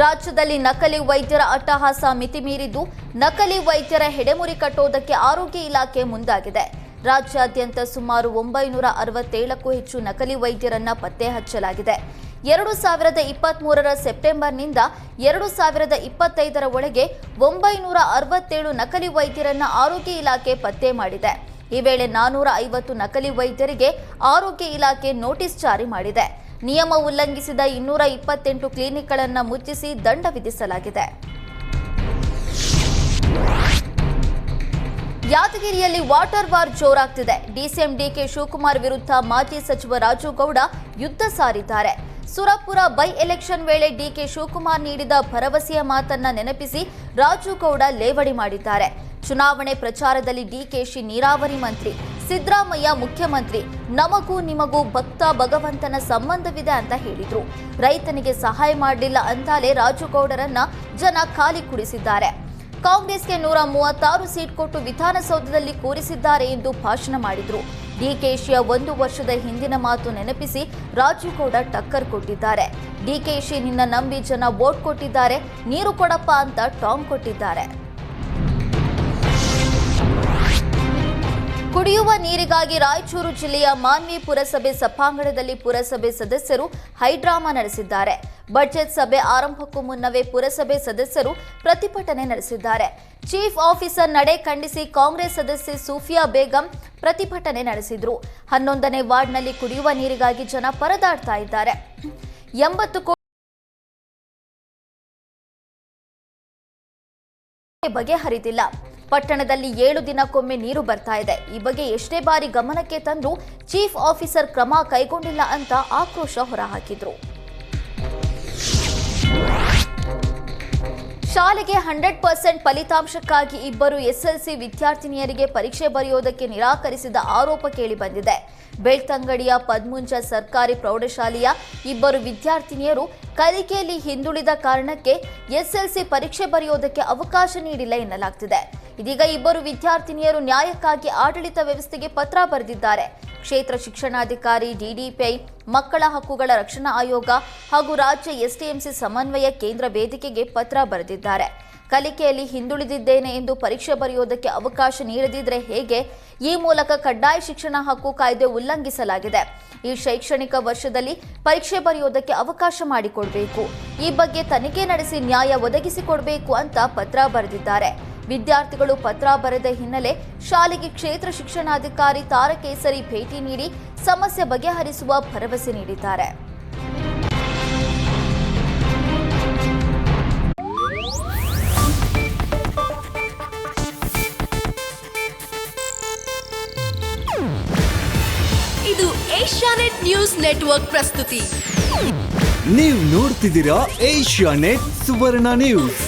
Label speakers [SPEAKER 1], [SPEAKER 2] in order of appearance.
[SPEAKER 1] ರಾಜ್ಯದಲ್ಲಿ ನಕಲಿ ವೈದ್ಯರ ಅಟ್ಟಹಾಸ ಮಿತಿಮೀರಿದ್ದು ನಕಲಿ ವೈದ್ಯರ ಹೆಡೆಮುರಿ ಕಟ್ಟೋದಕ್ಕೆ ಆರೋಗ್ಯ ಇಲಾಖೆ ಮುಂದಾಗಿದೆ. ರಾಜ್ಯಾದ್ಯಂತ ಸುಮಾರು ಒಂಬೈನೂರ ಅರವತ್ತೇಳಕ್ಕೂ ಹೆಚ್ಚು ನಕಲಿ ವೈದ್ಯರನ್ನ ಪತ್ತೆ ಹಚ್ಚಲಾಗಿದೆ. ಎರಡು ಸಾವಿರದ ಇಪ್ಪತ್ಮೂರರ ಸೆಪ್ಟೆಂಬರ್ನಿಂದ ಎರಡು ಸಾವಿರದ ಇಪ್ಪತ್ತೈದರ ಒಳಗೆ ಒಂಬೈನೂರ ಅರವತ್ತೇಳು ನಕಲಿ ವೈದ್ಯರನ್ನ ಆರೋಗ್ಯ ಇಲಾಖೆ ಪತ್ತೆ ಮಾಡಿದೆ. ಈ ವೇಳೆ ನಾನೂರ ಐವತ್ತು ನಕಲಿ ವೈದ್ಯರಿಗೆ ಆರೋಗ್ಯ ಇಲಾಖೆ ನೋಟಿಸ್ ಜಾರಿ ಮಾಡಿದೆ. ನಿಯಮ ಉಲ್ಲಂಘಿಸಿದ ಇನ್ನೂರ ಇಪ್ಪತ್ತೆಂಟು ಕ್ಲಿನಿಕ್ಗಳನ್ನು ಮುಚ್ಚಿಸಿ ದಂಡ ವಿಧಿಸಲಾಗಿದೆ. ಯಾದಗಿರಿಯಲ್ಲಿ ವಾಟರ್ ವಾರ್ ಜೋರಾಗ್ತಿದೆ. ಡಿಸಿಎಂ ಡಿಕೆ ಶಿವಕುಮಾರ್ ವಿರುದ್ಧ ಮಾಜಿ ಸಚಿವ ರಾಜುಗೌಡ ಯುದ್ಧ ಸಾರಿದ್ದಾರೆ. ಸುರಪುರ ಬೈ ಎಲೆಕ್ಷನ್ ವೇಳೆ ಡಿಕೆ ಶಿವಕುಮಾರ್ ನೀಡಿದ ಭರವಸೆಯ ಮಾತನ್ನ ನೆನಪಿಸಿ ರಾಜುಗೌಡ ಲೇವಡಿ ಮಾಡಿದ್ದಾರೆ. ಚುನಾವಣೆ ಪ್ರಚಾರದಲ್ಲಿ ಡಿಕೆಶಿ ನೀರಾವರಿ ಮಂತ್ರಿ. ಸಿದ್ದರಾಮಯ್ಯ ಮುಖ್ಯಮಂತ್ರಿ. ನಮಗೂ ನಿಮಗೂ ಭಕ್ತ ಭಗವಂತನ ಸಂಬಂಧವಿದೆ ಅಂತ ಹೇಳಿದ್ರು. ರೈತನಿಗೆ ಸಹಾಯ ಮಾಡಲಿಲ್ಲ ಅಂತಾಲೆ ರಾಜುಗೌಡರನ್ನ ಜನ ಖಾಲಿ ಕುಡಿಸಿದ್ದಾರೆ. ಕಾಂಗ್ರೆಸ್ಗೆ ನೂರ ಮೂವತ್ತಾರು ಸೀಟ್ ಕೊಟ್ಟು ವಿಧಾನಸೌಧದಲ್ಲಿ ಕೂರಿಸಿದ್ದಾರೆ ಎಂದು ಭಾಷಣ ಮಾಡಿದ್ರು. ಡಿಕೆಶಿಯ ಒಂದು ವರ್ಷದ ಹಿಂದಿನ ಮಾತು ನೆನಪಿಸಿ ರಾಜುಗೌಡ ಟಕ್ಕರ್ ಕೊಟ್ಟಿದ್ದಾರೆ. ಡಿಕೆಶಿ ನಿನ್ನ ನಂಬಿ ಜನ ವೋಟ್ ಕೊಟ್ಟಿದ್ದಾರೆ, ನೀರು ಕೊಡಪ್ಪ ಅಂತ ಟಾಂಗ್ ಕೊಟ್ಟಿದ್ದಾರೆ. ಕುಡಿಯುವ ನೀರಿಗಾಗಿ ರಾಯಚೂರು ಜಿಲ್ಲೆಯ ಮಾನ್ವಿ ಪುರಸಭೆ ಸಭಾಂಗಣದಲ್ಲಿ ಪುರಸಭೆ ಸದಸ್ಯರು ಹೈಡ್ರಾಮಾ ನಡೆಸಿದ್ದಾರೆ. ಬಜೆಟ್ ಸಭೆ ಆರಂಭಕ್ಕೂ ಮುನ್ನವೇ ಪುರಸಭೆ ಸದಸ್ಯರು ಪ್ರತಿಭಟನೆ ನಡೆಸಿದ್ದಾರೆ. ಚೀಫ್ ಆಫೀಸರ್ ನಡೆ ಖಂಡಿಸಿ ಕಾಂಗ್ರೆಸ್ ಸದಸ್ಯೆ ಸೂಫಿಯಾ ಬೇಗಂ ಪ್ರತಿಭಟನೆ ನಡೆಸಿದ್ರು. ಹನ್ನೊಂದನೇ ವಾರ್ಡ್ನಲ್ಲಿ ಕುಡಿಯುವ ನೀರಿಗಾಗಿ ಜನ ಪರದಾಡ್ತಾ ಇದ್ದಾರೆ. ಎಂಬತ್ತು ಬಗೆಹರಿದಿಲ್ಲ. ಪಟ್ಟಣದಲ್ಲಿ ಏಳು ದಿನಕ್ಕೊಮ್ಮೆ ನೀರು ಬರ್ತಾ ಇದೆ. ಈ ಬಗ್ಗೆ ಎಷ್ಟೇ ಬಾರಿ ಗಮನಕ್ಕೆ ತಂದು ಚೀಫ್ ಆಫೀಸರ್ ಕ್ರಮ ಕೈಗೊಂಡಿಲ್ಲ ಅಂತ ಆಕ್ರೋಶ ಹೊರಹಾಕಿದ್ರು. ಶಾಲೆಗೆ ಹಂಡ್ರೆಡ್ ಪರ್ಸೆಂಟ್ ಫಲಿತಾಂಶಕ್ಕಾಗಿ ಇಬ್ಬರು ಎಸ್ಎಲ್ಸಿ ವಿದ್ಯಾರ್ಥಿನಿಯರಿಗೆ ಪರೀಕ್ಷೆ ಬರೆಯೋದಕ್ಕೆ ನಿರಾಕರಿಸಿದ ಆರೋಪ ಕೇಳಿಬಂದಿದೆ ಬೆಳ್ತಂಗಡಿಯ ಪದ್ಮುಂಜ ಸರ್ಕಾರಿ ಪ್ರೌಢಶಾಲೆಯ ಇಬ್ಬರು ವಿದ್ಯಾರ್ಥಿನಿಯರು ಕಲಿಕೆಯಲ್ಲಿ ಹಿಂದುಳಿದ ಕಾರಣಕ್ಕೆ ಎಸ್ಎಲ್ಸಿ ಪರೀಕ್ಷೆ ಬರೆಯೋದಕ್ಕೆ ಅವಕಾಶ ನೀಡಿಲ್ಲ ಎನ್ನಲಾಗ್ತಿದೆ. ಇದೀಗ ಇಬ್ಬರು ವಿದ್ಯಾರ್ಥಿನಿಯರು ನ್ಯಾಯಕ್ಕಾಗಿ ಆಡಳಿತ ವ್ಯವಸ್ಥೆಗೆ ಪತ್ರ ಬರೆದಿದ್ದಾರೆ. ಕ್ಷೇತ್ರ ಶಿಕ್ಷಣಾಧಿಕಾರಿ ಡಿಡಿಪಿಐ ಮಕ್ಕಳ ಹಕ್ಕುಗಳ ರಕ್ಷಣಾ ಆಯೋಗ ಹಾಗೂ ರಾಜ್ಯ ಎಸ್ಟಿಎಂಸಿ ಸಮನ್ವಯ ಕೇಂದ್ರ ವೇದಿಕೆಗೆ ಪತ್ರ ಬರೆದಿದ್ದಾರೆ. ಕಲಿಕೆಯಲ್ಲಿ ಹಿಂದುಳಿದಿದ್ದೇನೆ ಎಂದು ಪರೀಕ್ಷೆ ಬರೆಯೋದಕ್ಕೆ ಅವಕಾಶ ನೀಡದಿದ್ರೆ ಹೇಗೆ? ಈ ಮೂಲಕ ಕಡ್ಡಾಯ ಶಿಕ್ಷಣ ಹಕ್ಕು ಕಾಯ್ದೆ ಉಲ್ಲಂಘಿಸಲಾಗಿದೆ. ಈ ಶೈಕ್ಷಣಿಕ ವರ್ಷದಲ್ಲಿ ಪರೀಕ್ಷೆ ಬರೆಯೋದಕ್ಕೆ ಅವಕಾಶ ಮಾಡಿಕೊಡಬೇಕು. ಈ ಬಗ್ಗೆ ತನಿಖೆ ನಡೆಸಿ ನ್ಯಾಯ ಒದಗಿಸಿಕೊಡಬೇಕು ಅಂತ ಪತ್ರ ಬರೆದಿದ್ದಾರೆ. ವಿದ್ಯಾರ್ಥಿಗಳು ಪತ್ರ ಬರೆದ ಹಿನ್ನೆಲೆ ಶಾಲೆಗೆ ಕ್ಷೇತ್ರ ಶಿಕ್ಷಣಾಧಿಕಾರಿ ತಾರಕೇಸರಿ ಭೇಟಿ ನೀಡಿ ಸಮಸ್ಯೆ ಬಗೆಹರಿಸುವ ಭರವಸೆ ನೀಡಿದ್ದಾರೆ.
[SPEAKER 2] ಇದು ಏಷ್ಯಾನೆಟ್ ನ್ಯೂಸ್ ನೆಟ್ವರ್ಕ್ ಪ್ರಸ್ತುತಿ.
[SPEAKER 3] ನೀವು ನೋಡ್ತಿದ್ದೀರಾ ಏಷ್ಯಾನೆಟ್ ಸುವರ್ಣ ನ್ಯೂಸ್.